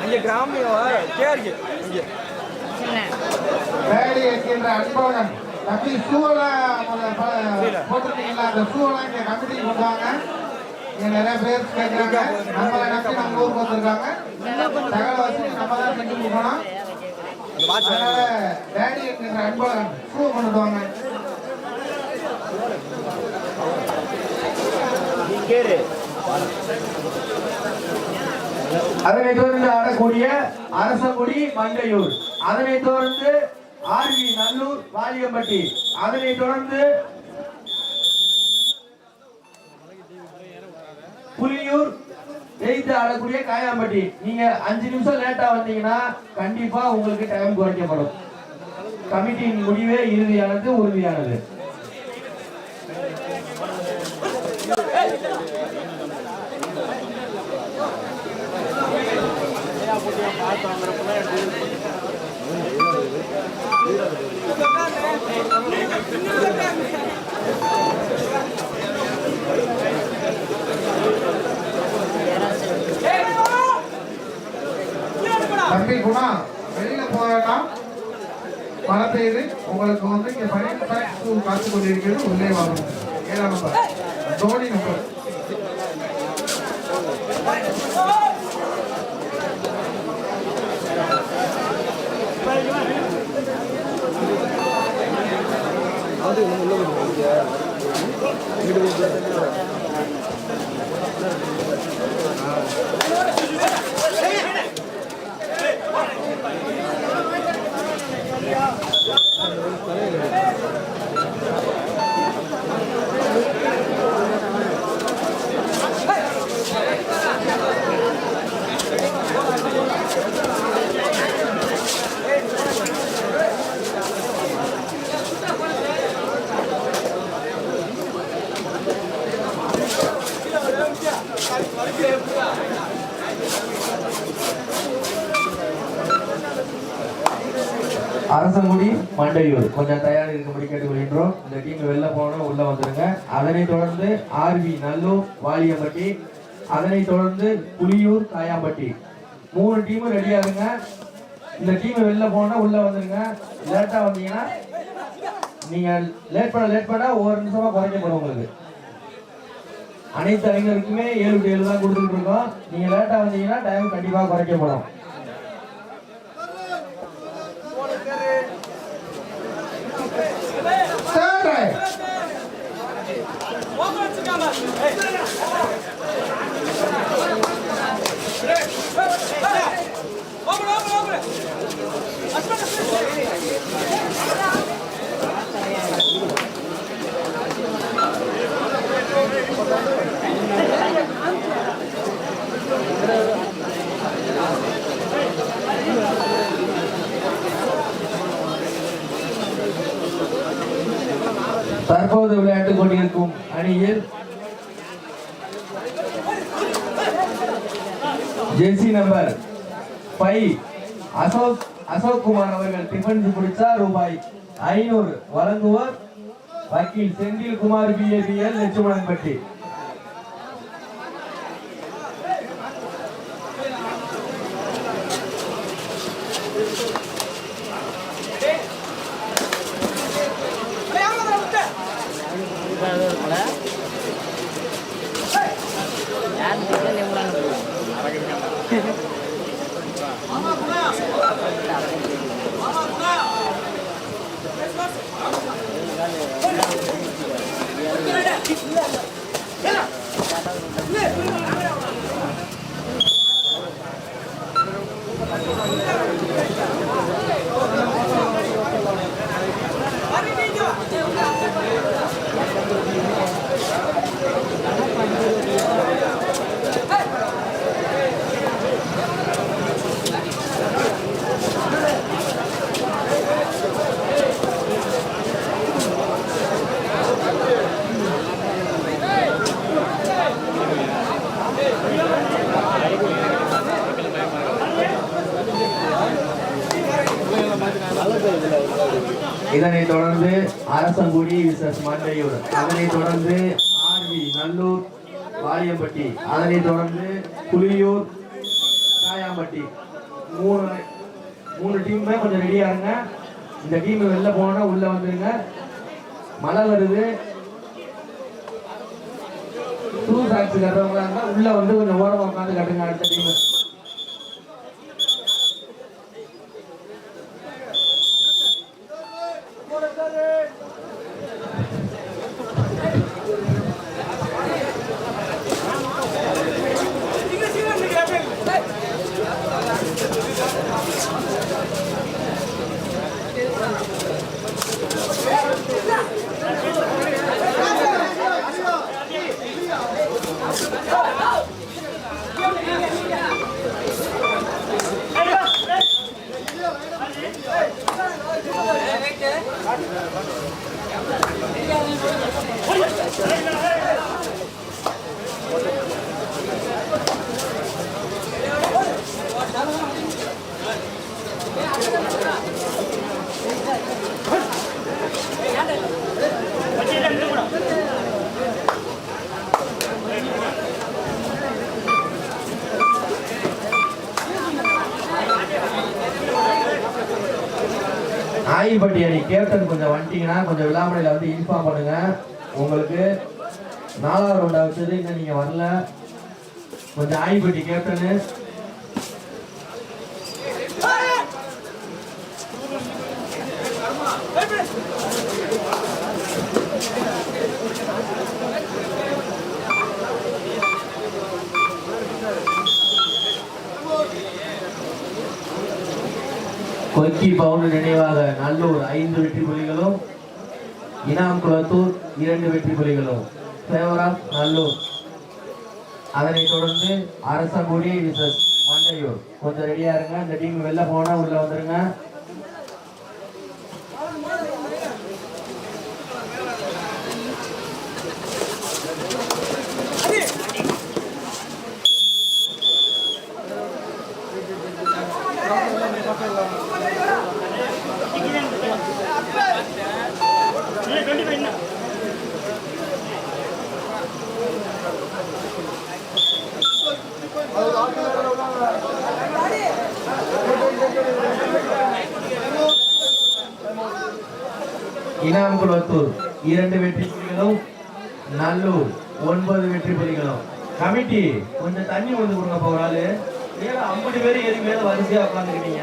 அங்கே கிராமியம் கேருக்கு இங்கே வேலி இருக்கின்ற அன்பழகன். தம்பி ஷூவெல்லாம் போட்டிருக்கீங்களா? அந்த இங்க கமிட்டிக்கு இங்க நிறைய பேர் கேட்கறாங்க. நம்மளை நம்பி நம்ம ஊருக்கு வந்திருக்காங்க. வசதி நம்ம தான் செஞ்சு கொடுக்கணும் அந்த வாட்ச் அதனால வேலி இருக்கின்ற அன்பழகன் ஷூ கொண்டு வாங்க. அதனை அதனைத் தொடர்ந்து ஆடக்கூடிய அரசங்குடி மங்கையூர். அதனைத் தொடர்ந்து ஆர்வி நல்லூர் வாலியம்பட்டி. அதனைத் தொடர்ந்து புலியூர் ஜெயித்து ஆடக்கூடிய காயாம்பட்டி. நீங்க அஞ்சு நிமிஷம் லேட்டா வந்தீங்கன்னா கண்டிப்பா உங்களுக்கு டைம் குறைக்கப்படும். கமிட்டியின் முடிவே இறுதியானது உறுதியானது. தம்பி குணா வெளியில போகலாம் மழை பெய்யுது. உங்களுக்கு வந்து இங்க பனியன் பேக் காத்து கொண்டிருக்கிறது உள்ளே வாங்கணும் ஏழாம் தோனி நம்பர் அது உள்ள இங்கே அரசங்குடி மண்டையூர் கொஞ்சம் தயார் இருக்கும்படி கேட்டுக்கொள்கின்றோம் இந்த டீம் வெளில போகணும் உள்ள வந்துருங்க. அதனைத் தொடர்ந்து ஆர்வி நல்லூர் வாலியம்பட்டி. அதனைத் தொடர்ந்து புலியூர் காயாம்பட்டி மூணு டீமும் ரெடியா இருங்க. இந்த டீம் வெளில போனா உள்ள வந்துருங்க. லேட்டா வந்தீங்கன்னா நீங்க லேட் பண்ண லேட் பண்ணா ஒவ்வொரு நிமிஷமா குறைக்கப்படும் உங்களுக்கு. அனைத்து அறிஞருக்குமே ஏழு ஏழு தான் கொடுத்துட்டு இருக்கோம். நீங்க லேட்டா வந்தீங்கன்னா டைம் கண்டிப்பா குறைக்கப்படும். தேர்ட் தற்போது விளையாட்டுக் கொண்டிருக்கும் அணியில் jersey number five Ashok Ashok Kumar அவர்கள் டிஃபன்ஸ் பிடிச்சா ரூபாய் ஐநூறு வழங்குவோர் வக்கீல் Senthil Kumar B A B L Lakshmananpatti. Arasangudi versus Mandaiyur. அதனைத் தொடர்ந்து ஆர்வி நல்லூர் வாரியம்பட்டி அதனைத் தொடர்ந்து புலியூர் காயாம்பட்டி மூணு மூணு டீமுமே கொஞ்சம் ரெடியா இருங்க. இந்த டீம் வெளில போனா உள்ள வந்துருங்க. மழை வருது. டூ சாக்ஸ் கட்டுறவங்களா இருந்தா உள்ள வந்து கொஞ்சம் ஓரமா உட்காந்து கட்டுங்க அடுத்த டீம் ஆயில்பட்டி அணி கேப்டன் கொஞ்சம் வந்துட்டீங்கன்னா கொஞ்சம் விழாமலையில் வந்து இன்ஃபார்ம் பண்ணுங்க. உங்களுக்கு நாலாவது ரவுண்டாக வச்சது இன்னும் நீங்கள் வரல. கொஞ்சம் ஆயில்பட்டி கேப்டனு. கொக்கி பவுன் நினைவாக நல்லூர் ஐந்து வெற்றி புலிகளும் இனாம் குளத்தூர் இரண்டு வெற்றி புலிகளும் ஃபேவர் ஆஃப் நல்லூர். அதனைத் தொடர்ந்து அரசங்குடி விசஸ் மண்டையூர். கொஞ்சம் ரெடியா இருங்க. இந்த டீம் வெளில போனா உள்ள வந்துருங்க. இனாம்குளத்தூர் இரண்டு வெற்றி புலிகளும் நல்லூர் ஒன்பது வெற்றி புலிகளும் கமிட்டி கொஞ்சம் தண்ணி வந்து கொடுங்க போகிறாள். ஏன்னா ஐம்பது பேர் எதுக்கு வரிசையாக உட்காந்துக்கிட்டீங்க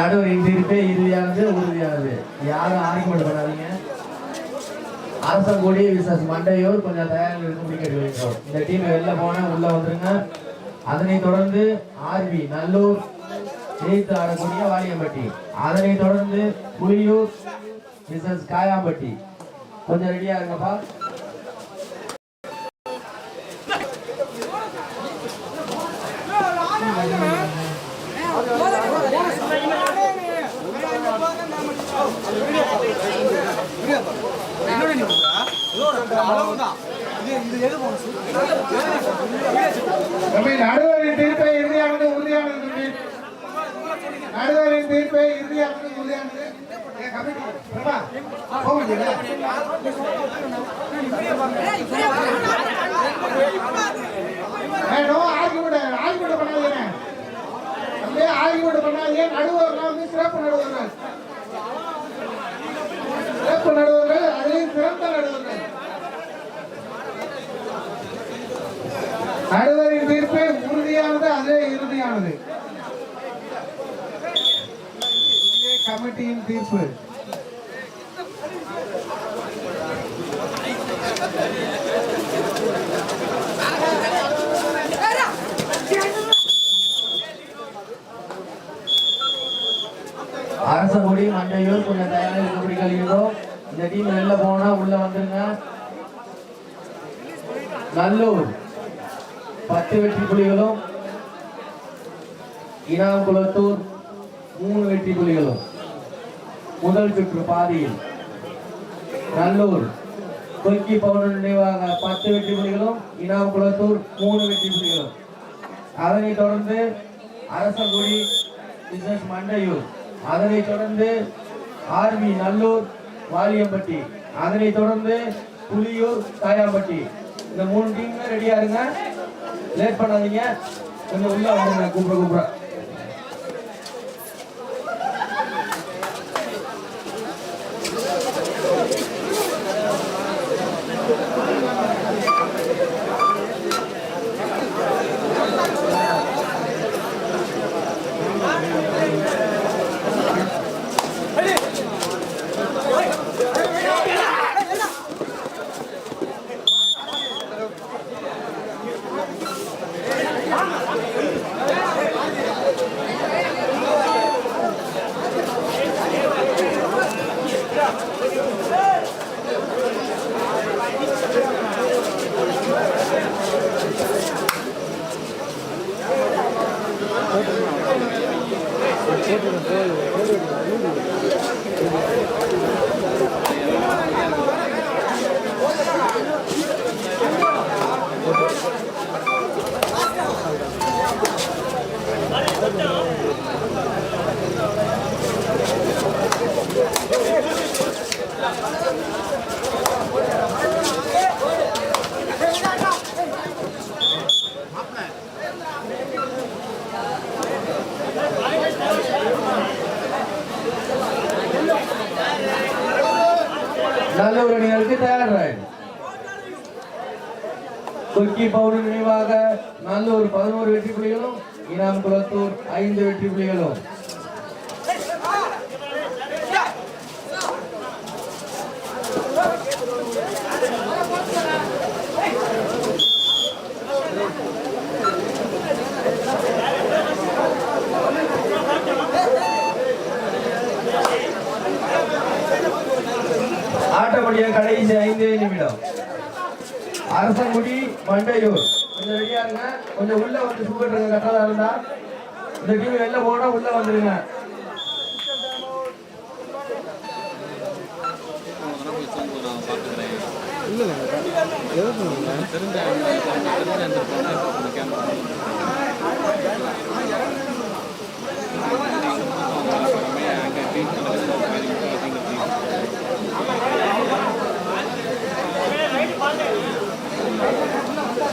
நடுவு நடுவரின் தீர்ப்பே இறுதியானது உறுதியானது. யாரும் ஆர்குமெண்ட் பண்ணாதீங்க அரசங்குடி விசஸ் மண்டையூர் கொஞ்சம் தயாரில் இருந்து கேட்டு இந்த டீம் வெளில போன உள்ள வந்துருங்க. அதனை தொடர்ந்து ஆர்வி நல்லூர் ஜெயித்து ஆடக்கூடிய வாலியம்பட்டி அதனை தொடர்ந்து புலியூர் விசஸ் காயாம்பட்டி. கொஞ்சம் ரெடியா இருங்கப்பா அளவுதான் இது இது எது போனஸ் தம்பி நடுவரின் தீர்ப்பை இறுதியானது உறுதியானது நடுவரின் தீர்ப்பை இறுதியானது உறுதியானது ஏ, கமிட்டி, பிரபா, போக பண்ணாதீங்க. தம்பி, பண்ணாதீங்க. நடுவர்கள் வந்து சிறப்பு நடுவர்கள். சிறப்பு நடுவர்கள், அதிலும் சிறந்த நடுவர்கள். நடுவரின் தீர்ப்பு உறுதியானது அதே இறுதியானது. கமிட்டியின் தீர்ப்பு. அரசங்குடி மண்டையூர் கொஞ்சம் தயாராக எப்படி கழிக்கிறோம் இந்த டீம் வெளில போனா உள்ள வந்துருங்க. நல்லூர். பத்து வெற்றி புலிகளும் இனாம் குளத்தூர் மூணு வெற்றி புலிகளும். முதல் சுற்று பாதியில் நல்லூர் கொக்கி பவுடர் நினைவாக பத்து வெற்றி புலிகளும் இனாங்குளத்தூர் மூணு வெற்றி புலிகளும். அதனைத் தொடர்ந்து அரசகுடி பிசினஸ் மண்டையூர் அதனைத் தொடர்ந்து ஆர்மி நல்லூர் வாலியம்பட்டி அதனைத் தொடர்ந்து புலியூர் தாயாம்பட்டி. இந்த மூணு டீமுமே ரெடியா இருங்க. லேட் பண்ணாதீங்க. கொஞ்சம் உள்ள வாங்க கூப்பிட கூப்பிட நல்லூர் அணிகளுக்கு தயார் ரைட் கொக்கி பவுடர் நினைவாக குளத்தூர் பதினோரு வெற்றி புள்ளிகளும் இனாம் குளத்தூர் ஐந்து வெற்றி புள்ளிகளும். ஆட்டப்படிய கடைசி ஐந்து நிமிடம். அரசங்குடி மண்டையூர். கொஞ்சம் ரெடியா இருங்க. கொஞ்சம் உள்ள வந்து சுப்பிட்டுருங்க கரெக்டாக இருந்தா. இந்த டீம் வெளில போனா உள்ள வந்துருங்க. தெரிஞ்ச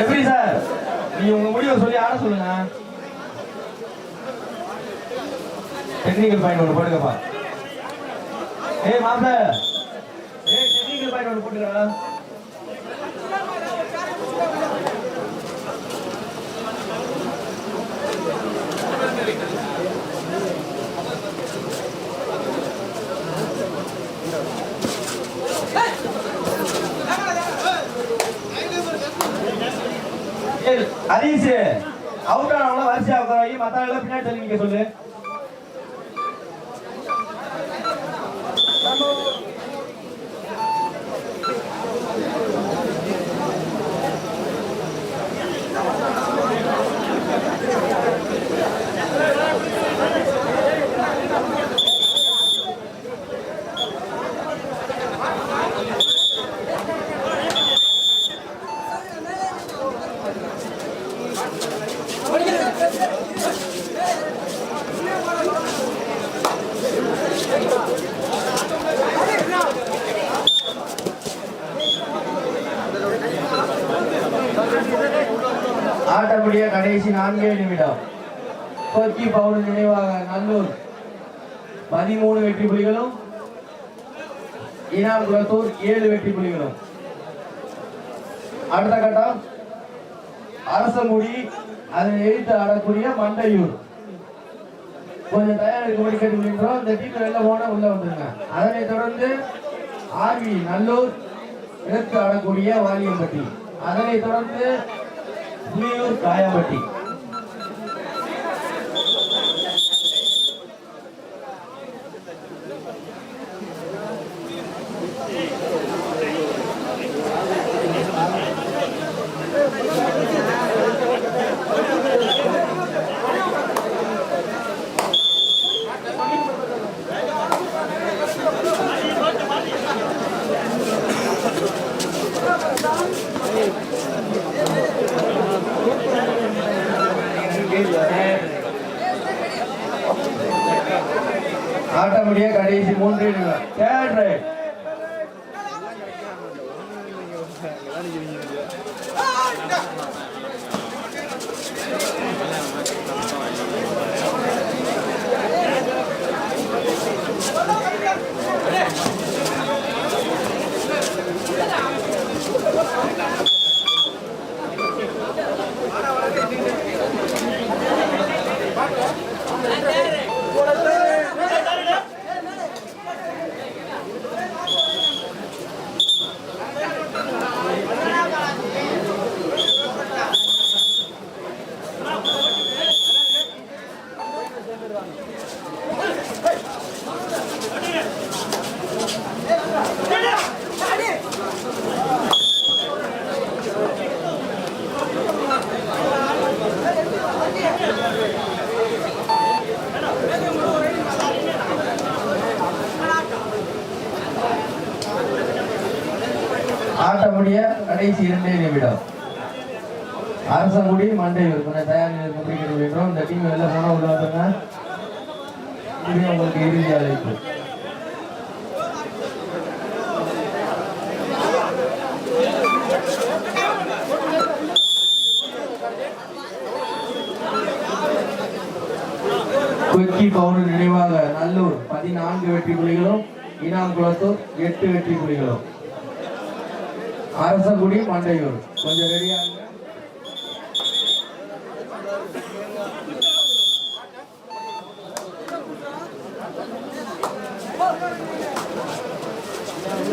எப்படி சார் நீங்க உங்க முடிவை சொல்லி ஆட சொல்லுங்க செட்டிங் பாயிண்ட் ஒன்று போட்டுக்கப்பா. ஏய் மாப்பிள்ள ஏய் செட்டிங் பாயிண்ட் ஒன்று போட்டுக்கடா. ஏய், அவுட் ஆனவங்கள வரிசையா உட்கார மத்தவங்க பின்னாடி சொல்லி நிக்க சொல்லு. ஆட்டமுடிய கடைசி நான்கே நிமிடம். கொச்சி பவுல் நினைவாக நல்லூர். பதிமூணு வெற்றி புலிகளும் இனாம் குளத்தூர் ஏழு வெற்றி புலிகளும். அடுத்த கட்டம் அரசங்குடி அதனை எதிர்த்து ஆடக்கூடிய மண்டையூர். கொஞ்சம் தயார் இருக்கும்படி கேட்டுக்கொள்கின்றோம் இந்த டீம் வெளில போன உள்ள வந்துருங்க. அதனைத் தொடர்ந்து ஆர்வி நல்லூர் எடுத்து ஆடக்கூடிய வாலியம்பட்டி. அதனைத் தொடர்ந்து புலியூர் காயம்பட்டி ஆட்டமுடிய கடைசி மூன்று நிமிடம். தேர்ட் ரைட் ஆட்டமுடிய கடைசி இரண்டே நிமிடம் அரசங்குடி மண்டையூர் கொஞ்சம் இந்த டீம் வெளில போனால் உள்ளாதுங்க இது உங்களுக்கு இறுதி அழைப்பு. கொச்சி பவுன் நினைவாக நல்லூர் பதினான்கு வெற்றி புலிகளும் இனாம் குளத்தூர் எட்டு வெற்றி புலிகளும். அரசகுடி மண்டையூர். கொஞ்சம் ரெடியாக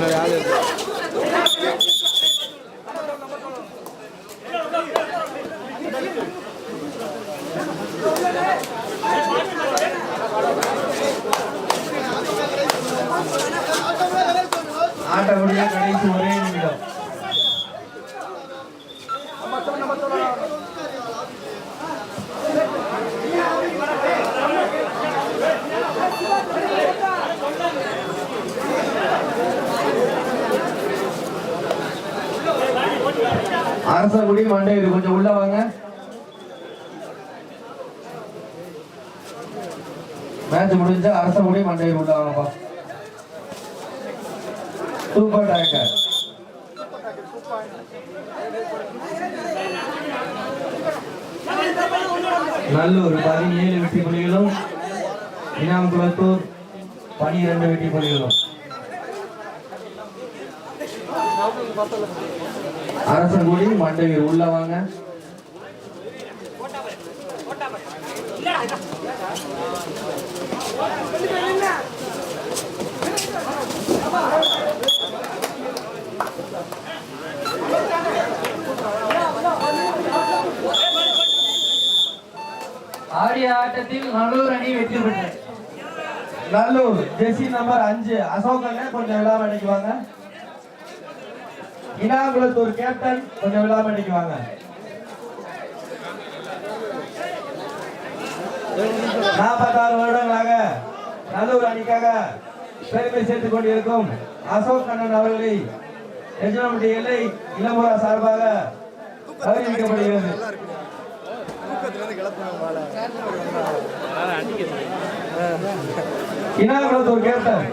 ரெடியா ஆட்டமுடிய கடைசி ஒரே நிமிடம் அரசங்குடி மண்டையூர் கொஞ்சம் உள்ள வாங்க. மேட்ச் முடிஞ்சா அரசங்குடி மண்டையூர் உள்ள வாங்கப்பா. சூப்பர் டைகர் நல்லூர் பதினேழு வெற்றி புலிகளும் இனாம் குளத்தூர் பனிரெண்டு வெற்றி புலிகளும் அரசங்குடி மண்டவி உள்ள வாங்க. ஆடிய ஆட்டத்தில் நல்லூர் அணி வெற்றி பெற்றது. நல்லூர். ஜெர்சி நம்பர் அஞ்சு. அசோகண்ண கொஞ்சம் விழாம அடிக்குவாங்க இனாகுளத்தூர் கேப்டன் கொஞ்சம் விழாம அடிக்குவாங்க நாற்பத்தாறு வருடங்களாக நல்லூர் அணிக்காக பெருமை சேர்த்துக் கொண்டிருக்கும் அசோக் கண்ணன் அவர்களை எஜமானி எல்லை இளமுறை சார்பாக கௌரவிக்கப்படுகிறது. ஒரு கேப்டன்.